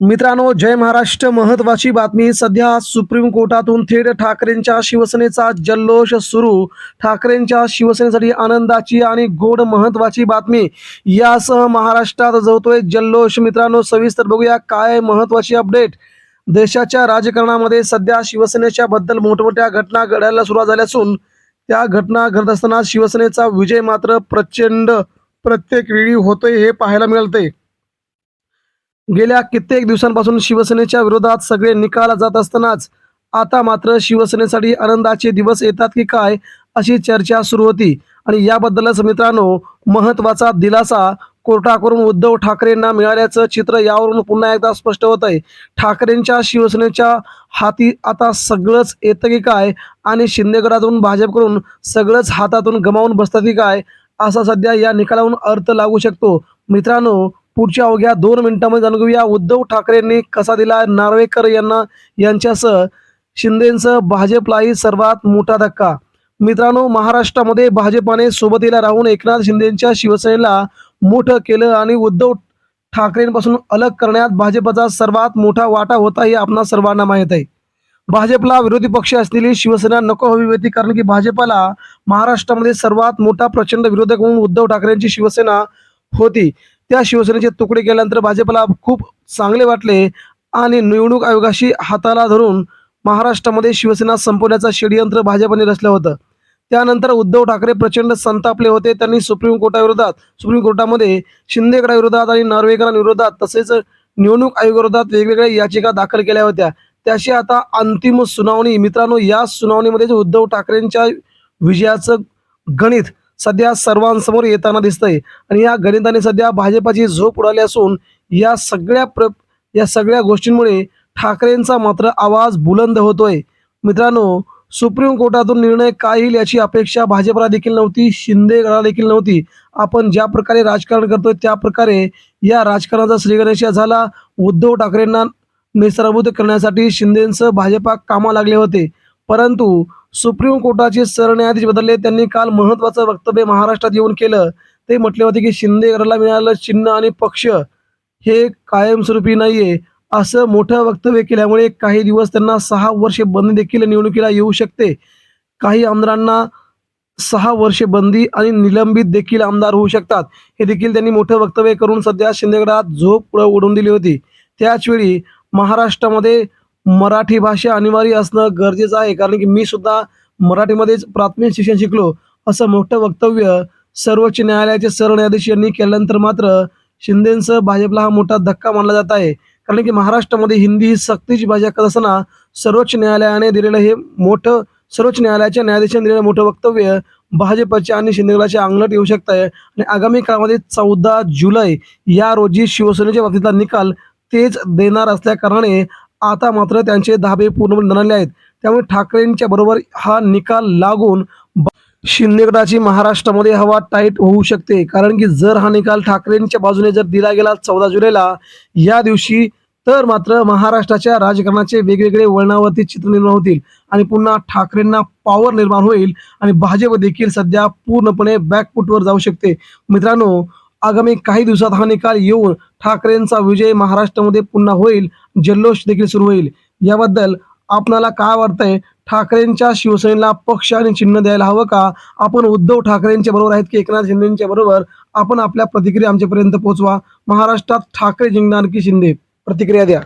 मित्रांनो जय महाराष्ट्र. महत्वाची बातमी. सध्या सुप्रीम कोर्टातून थेट ठाकरेंच्या शिवसेनेचा जल्लोष सुरू. ठाकरेंच्या शिवसेनेसाठी आनंदाची आणि गोड महत्वाची बातमी. यासह महाराष्ट्रात जवतोय जल्लोष. मित्रांनो सविस्तर बघूया काय महत्वाची अपडेट. देशाच्या राजकारणामध्ये सध्या शिवसेनेच्या बद्दल मोठमोठ्या घटना घडायला सुरुवात झाल्या असून त्या घटना घडत असताना शिवसेनेचा विजय मात्र प्रचंड प्रत्येक वेळी होतोय हे पाहायला मिळते गेल्या कित्येक दिवसांपासून शिवसेनेच्या विरोधात सगळे निकाल जात असतानाच आता मात्र शिवसेनेसाठी आनंदाचे दिवस येतात की काय अशी चर्चा सुरू होती. आणि याबद्दलच मित्रांनो महत्त्वाचा दिलासा कोर्टाकडून उद्धव ठाकरेंना मिळाल्याचं चित्र यावरून पुन्हा एकदा स्पष्ट होत आहे ठाकरेंच्या शिवसेनेच्या हाती आता सगळंच येतं की काय आणि शिंदेगडातून भाजपकडून सगळंच हातातून गमावून बसतात की काय असा सध्या या निकालावरून अर्थ लागू शकतो. मित्रांनो पुढच्या अवघ्या दोन मिनिटांमध्ये जाणून घेऊया. उद्धव ठाकरेंनी कसा दिला? नार्वेकर यांना यांच्यासह शिंदेंसह भाजपलाही सर्वात मोठा धक्का. मित्रांनो महाराष्ट्रामध्ये भाजपाने सोबतीला राहून एकनाथ शिंदेच्या शिवसेनेला मोठं केलं आणि उद्धव ठाकरेंपासून अलग करण्यात भाजपचा सर्वात मोठा वाटा होता हे आपणा सर्वांना माहीत आहे. भाजपला विरोधी पक्ष असलेली शिवसेना नको हवी होती कारण की भाजपाला महाराष्ट्रामध्ये सर्वात मोठा प्रचंड विरोधक म्हणून उद्धव ठाकरेंची शिवसेना होती. त्या शिवसेनेचे तुकडे केल्यानंतर भाजपला खूप चांगले वाटले आणि निवडणूक आयोगाशी हाताला धरून महाराष्ट्रामध्ये शिवसेना संपवण्याचं षडयंत्र भाजपने रचलं होतं. त्यानंतर उद्धव ठाकरे प्रचंड संतापले होते. त्यांनी सुप्रीम कोर्टाविरोधात सुप्रीम कोर्टामध्ये शिंदेगडाविरोधात आणि नार्वेकरांविरोधात तसेच निवडणूक आयोगाविरोधात वेगवेगळ्या याचिका दाखल केल्या होत्या. त्याशी आता अंतिम सुनावणी मित्रांनो या सुनावणीमध्ये उद्धव ठाकरेंच्या विजयाचं गणित सध्या सर्वांसमोर येताना दिसतंय. आणि या गणिताने सध्या भाजपाची झोप उडाली असून या सगळ्या प्र या सगळ्या गोष्टींमुळे ठाकरेंचा मात्र आवाज बुलंद होतोय. मित्रांनो सुप्रीम कोर्टातून निर्णय काय येईल याची अपेक्षा भाजपला देखील नव्हती शिंदे गडाला देखील नव्हती. आपण ज्या प्रकारे राजकारण करतोय त्या प्रकारे या राजकारणाचा श्रीगणेश झाला. उद्धव ठाकरेंना निसराभूत करण्यासाठी शिंदेंसह भाजपा कामा लागले होते. परंतु सुप्रीम कोर्टाचे सरन्यायाधीश बदलले. त्यांनी काल महत्वाचं वक्तव्य महाराष्ट्रात येऊन केलं. ते म्हटले होते की शिंदेगडाला मिळालं चिन्ह आणि पक्ष हे कायमस्वरूपी नाहीये. असं मोठं वक्तव्य केल्यामुळे काही दिवस त्यांना सहा वर्षे बंदी देखील निवडणुकीला येऊ शकते. काही आमदारांना सहा वर्षे बंदी आणि निलंबित देखील आमदार होऊ शकतात. हे देखील त्यांनी मोठं वक्तव्य करून सध्या शिंदेगडात झोप उडवून दिली होती. त्याचवेळी महाराष्ट्रामध्ये मराठी भाषा अनिवार्य असणं गरजेचं आहे. कारण की मी सुद्धा मराठीमध्येच प्राथमिक शिक्षण शिकलो. असं मोठं वक्तव्य सर्वोच्च न्यायालयाचे सरन्यायाधीश यांनी केल्यानंतर मात्र शिंदेंचं भाजपला हा मोठा धक्का मानला जात आहे. कारण की महाराष्ट्रामध्ये हिंदी ही सक्तीची भाषा करत असताना सर्वोच्च न्यायालयाने दिलेलं हे मोठं सर्वोच्च न्यायालयाच्या न्यायाधीशांनी दिलेलं मोठं वक्तव्य भाजपच्या आणि शिंदेगडाच्या अंगलट येऊ शकत आहे आणि आगामी काळामध्ये चौदा जुलै या रोजी शिवसेनेच्या बाबतीतला निकाल तेच देणार असल्या कारणाने आता मात्र त्यांचे धाबे पूर्णपणे दणाले आहेत. त्यामुळे ठाकरेंच्या बरोबर हा निकाल लागून शिंदे शिंदेगडाची महाराष्ट्रामध्ये हवा टाईट होऊ शकते. कारण की जर हा निकाल ठाकरेंच्या बाजूने जर दिला गेला चौदा जुलैला या दिवशी तर मात्र महाराष्ट्राच्या राजकारणाचे वेगवेगळे वळणावरती चित्र निर्माण होतील आणि पुन्हा ठाकरेंना पॉवर निर्माण होईल आणि भाजप देखील सध्या पूर्णपणे बॅकफुटवर जाऊ शकते. मित्रांनो आगामी काही दिवसात हा निकाल येऊन ठाकरेंचा विजय महाराष्ट्रामध्ये पुन्हा होईल जल्लोष देखील सुरू होईल. याबद्दल आपणाला काय वाटतंय? ठाकरेंच्या शिवसेनेला पक्ष आणि चिन्ह द्यायला हवं का? आपण उद्धव ठाकरेंच्या बरोबर आहेत की एकनाथ शिंदेच्या बरोबर? आपण आपल्या प्रतिक्रिया आमच्यापर्यंत पोहोचवा. महाराष्ट्रात ठाकरे जिंकणार की शिंदे? प्रतिक्रिया द्या.